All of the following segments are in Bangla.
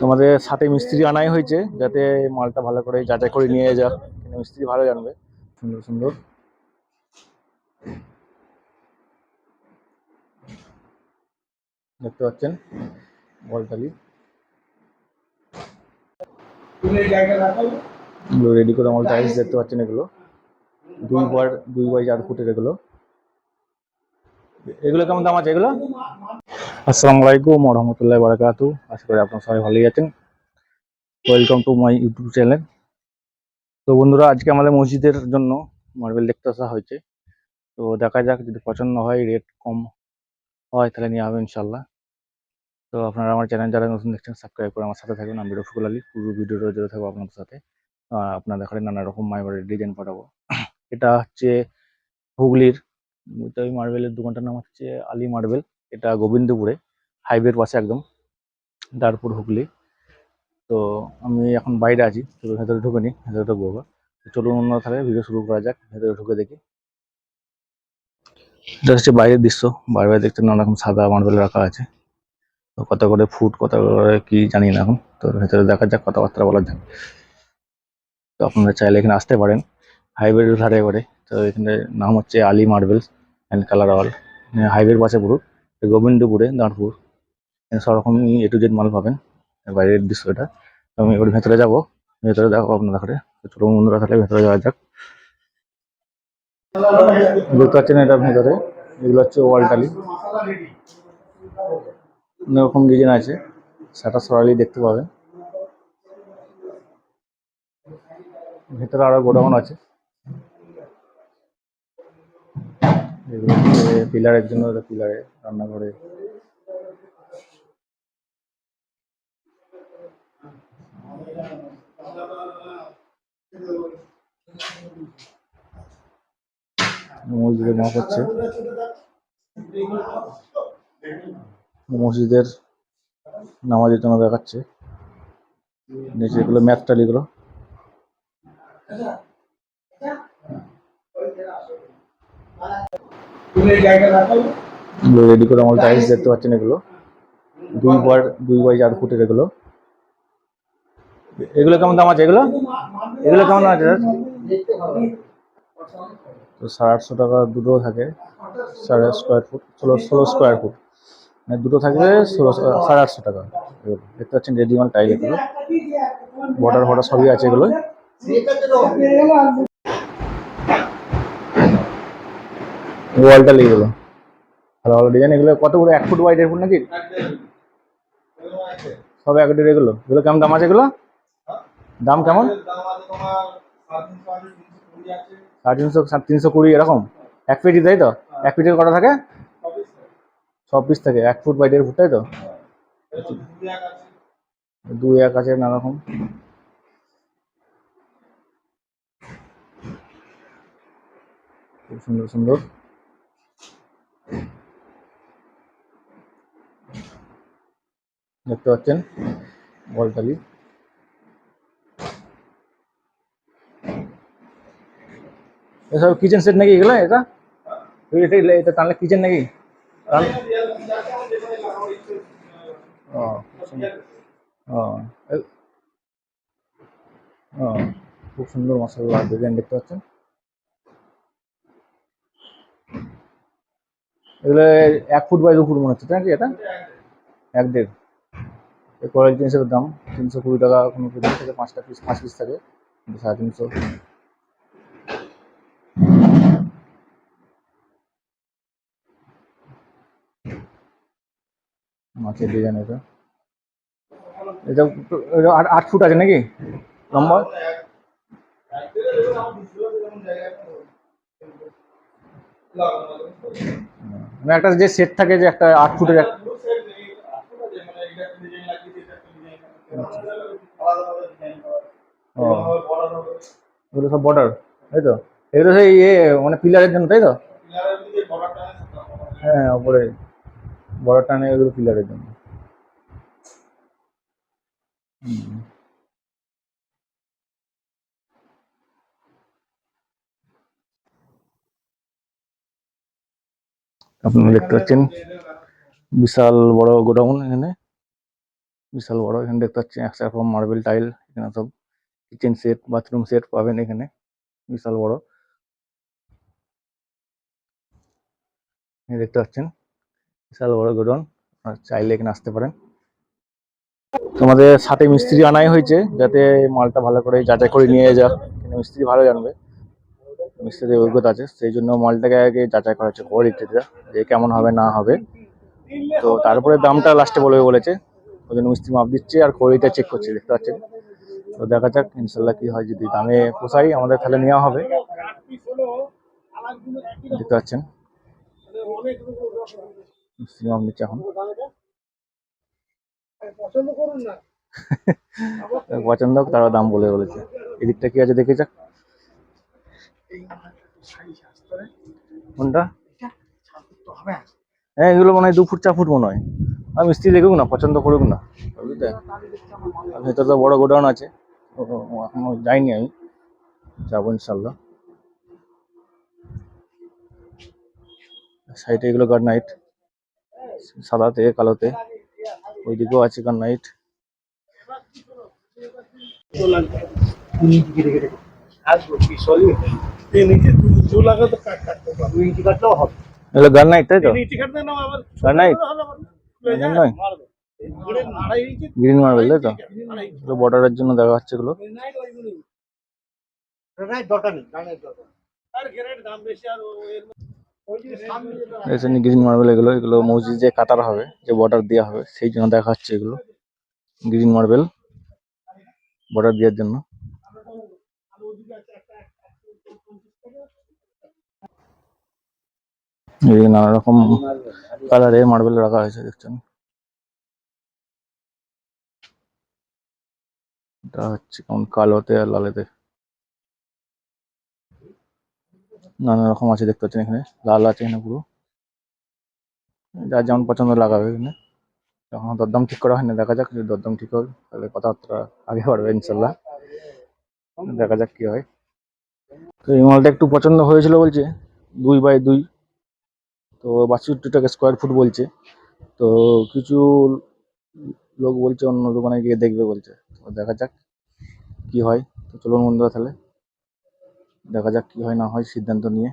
তোমাদের সাথে মিস্ত্রি আনাই হয়েছে, যাতে মালটা ভালো করে যাচাই করে নিয়ে যাক। মিস্ত্রি ভালো জানবে। সুন্দর সুন্দর। দেখতে পাচ্ছেন, বলটালি। রেডি করে আমার টাইলস দেখতে পাচ্ছেন এগুলো। দুই বার, দুই বাই চার ফুটের এগুলো। এগুলো কেমন দাম আছে এগুলো? আসসালামু আলাইকুম রহমতুল্লাহ বারাকাতু। আশা করি আপনারা সবাই ভালোই আছেন। Welcome to my YouTube channel তো বন্ধুরা, আজকে আমাদের মসজিদের জন্য মার্বেল দেখতে আসা হয়েছে। তো দেখা যাক, যদি পছন্দ হয় রেট কম হয়, তাহলে নিয়ে হবে ইনশাল্লাহ তো আপনারা আমার চ্যানেল যারা নতুন দেখছেন সাবস্ক্রাইব করে আমার সাথে থাকবেন আমি রফিকুল আলী, পুরো ভিডিও জুড়ে থাকব আপনাদের সাথে। আপনারা দেখালে নানা রকম মাইবারের ডিজাইন পাঠাবো। এটা হচ্ছে হুগলির এই মার্বেলের দোকানটার নাম হচ্ছে আলী মার্বেল এটা গোবিন্দপুরে হাইওয়ের পাশে একদম দারপুর হুগলি। তো আমি এখন বাইরে আছি তো ভেতরে ঢুকে নি ভেতরে ঢুকবো চলুন অন্য তাহলে ভিডিও শুরু করা যাক, ভেতরে ঢুকে দেখি। এটা হচ্ছে বাইরের দৃশ্য, বাইরে দেখতে নানা রকম সাদা মার্বেল রাখা আছে। তো কত করে ফুট, কত করে কি জানি না এখন। তো ভেতরে দেখা যাক, কথাবার্তা বলা যাক। তো আপনারা চাইলে এখানে আসতে পারেন হাইওয়ের ধারে এবারে তো এখানে নাম হচ্ছে Ali marbles and colour all. হাইওয়ের পাশে পুরো। গোবিন্দপুরে দাঁড়পুর। সব রকম এ টু জেড মাল পাবেন। বাইরের দৃশ্য এটা। তো আমি এবার ভেতরে যাব। ভেতরে দেখো আপনারা ঘরে চলো বন্ধুরা, তাহলে ভেতরে যাওয়া যাক। দেখতে পাচ্ছেন এটা ভেতরে? এগুলো হচ্ছে ওয়াল টালি। অনেক রকম ডিজাইন আছে। সেটা সরালি দেখতে পাবেন। ভেতরে আরও গোডাউন আছে। এগুলো পিলারের জন্য পিলারে রান্নাঘরে। মসজিদের মাপ হচ্ছে। মসজিদের নামাজের জন্য দেখাচ্ছে। নিচে এগুলো ম্যাথ টালিগুলো। রেডি করে আমার টাইলস দেখতে পাচ্ছেন এগুলো। দুই বার, দুই বাই চার ফুটের এগুলো। এগুলো কেমন দাম আছে এগুলো? এগুলো কেমন আছে? তো সাড়ে আটশো টাকা দুটো থাকে, সাড়ে স্কোয়ার ফুট ষোলো ষোলো স্কোয়ার ফুট মানে দুটো থাকবে ষোলো, সাড়ে আটশো টাকা। এগুলো। দেখতে পাচ্ছেন রেডিমেড টাইল এগুলো। বর্ডার ফর্ডার সবই আছে এগুলো ওয়ালটা লেগে গেলো। ভালো ভালো ডিজাইন এগুলো কত করে? এক ফুট দেড় ফুট নাকি? সব এক দেড় এগুলো। এগুলো কেমন দাম আছে এগুলো? দাম কেমন? সাড়ে তিনশো তিনশো কুড়ি, এরকম? এক পেটি তাই তো? এক পেটির কটা থাকে? ছ পিস থাকে। এক ফুট বাই ফুট তাই তো? দুই এক আছে, নানা রকম। খুব সুন্দর সুন্দর। দেখতে পাচ্ছেন বলটালি এসব কিচেন সেট নাকি এগুলো? এটা? এটা টানলে কিচেন নাকি? ও, খুব সুন্দর। মশলা ডিজাইন দেখতে পাচ্ছেন। এগুলো এক ফুট বাই দু ফুট মনে হচ্ছে নাকি এটা? এক দেড়। এই জিনিসের দাম, তিনশো কুড়ি টাকা কোনো পিস থেকে, পাঁচটা পিস পাঁচ পিস থাকে সাড়ে তিনশো। মাছের ডিজাইন এটা। এটা আট ফুট আছে নাকি? লম্বা? মানে একটা যে সেট থাকে যে একটা আট ফুটের এক- ও এগুলো সব বর্ডার তাই তো? এগুলো সেই ইয়ে মানে পিলারের জন্য, তাই তো? হ্যাঁ ওপরে। বর্ডার টানে এগুলো পিলারের জন্য। হুম। দেখতে পাচ্ছেন, বিশাল বড় গোডাউন এখানে। বিশাল বড়, এখানে দেখতে পাচ্ছি একশো রকম মার্বেল টাইল এখানে সব কিচেন সেট বাথরুম সেট পাবেন এখানে, বিশাল বড়। দেখতে পাচ্ছেন, বিশাল বড় গোডাউন চাইলে এখানে আসতে পারেন। তোমাদের সাথে মিস্ত্রি আনাই হয়েছে, যাতে মালটা ভালো করে যাচাই করে নিয়ে যাক মিস্ত্রি ভালো জানবে। মিস্ত্রির অভিজ্ঞতা আছে, সেই জন্য মালটাকে আগে যাচাই করা হচ্ছে কোয়ালিটিটা যে কেমন হবে না হবে। তো তারপরে দামটা লাস্টে বলবে বলেছে। ওই জন্য মিস্ত্রি মাপ দিচ্ছে আর কোয়ালিটিটা চেক করছে, দেখতে পাচ্ছেন? তো দেখা যাক ইনশাল্লাহ কি হয় যদি দামে পোষাই আমাদের তাহলে নেওয়া হবে। দেখতে পাচ্ছেন? মিস্ত্রি মাপ নিচ্ছে এখন। পছন্দ তারা দাম বলে বলেছে। এদিকটা কি আছে দেখে যাক। কোনটা? হ্যাঁ এগুলো মনে হয় দু ফুট চার ফুট মনে হয়। আর মিস্ত্রি দেখুক না পছন্দ করুক না। বুঝলে? আর ভেতরে তো বড় গোডাউন আছে। এখনও যাইনি আমি। যাব ইনশাল্লাহ সাইডে এগুলো গার্ড নাইট সাদাতে কালোতে। ওইদিকেও আছে গার্ড নাইট এগুলো গার্ড নাইট তাই তো? নাইট নয় গ্রিন মার্বেল তাই তো? এগুলো বর্ডারের জন্য দেখা যাচ্ছে এগুলো। নেই গ্রিন মার্বেল এগুলো এগুলো মসজিদে কাটার হবে যে বর্ডার দেওয়া হবে সেই জন্য দেখা যাচ্ছে এগুলো। গ্রিন মার্বেল বর্ডার দেওয়ার জন্য। এই নানা রকম কালারের মার্বেল রাখা হয়েছে, দেখছেন? এটা হচ্ছে কালোতে আর লালেতে। নানা রকম আছে দেখতে পাচ্ছেন এখানে, লাল আছে এখানে পুরো। যার যেমন পছন্দ লাগাবে এখানে। এখন দরদাম ঠিক করা হয়নি, দেখা যাক যদি দরদাম ঠিক হবে তাহলে কথাবার্তা আগে বাড়বে, ইনশাল্লাহ। দেখা যাক কি হয়। তো এই মালটা একটু পছন্দ হয়েছিল বলছে, দুই বাই দুই। তো বাষট্টি টাকা স্কোয়ার ফুট বলছে। তো কিছু লোক বলছে, অন্য দোকানে গিয়ে দেখবে বলছে। তো দেখা যাক কি হয়। তো চলুন বন্ধুরা তাহলে, দেখা যাক কি হয় না হয় সিদ্ধান্ত নিয়ে।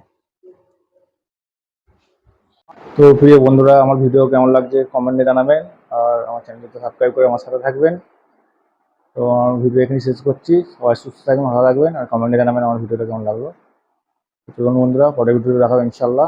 তো প্রিয় বন্ধুরা, আমার ভিডিও কেমন লাগছে কমেন্টে জানাবেন আর আমার চ্যানেলকে সাবস্ক্রাইব করে আমার সাথে থাকবেন। তো আমার ভিডিও এখানে শেষ করছি। সবাই সুস্থ থাকবেন, ভালো থাকবেন আর কমেন্টে জানাবেন আমার ভিডিওটা কেমন লাগল। চলুন বন্ধুরা, পরের ভিডিও দেখাবো ইনশাল্লাহ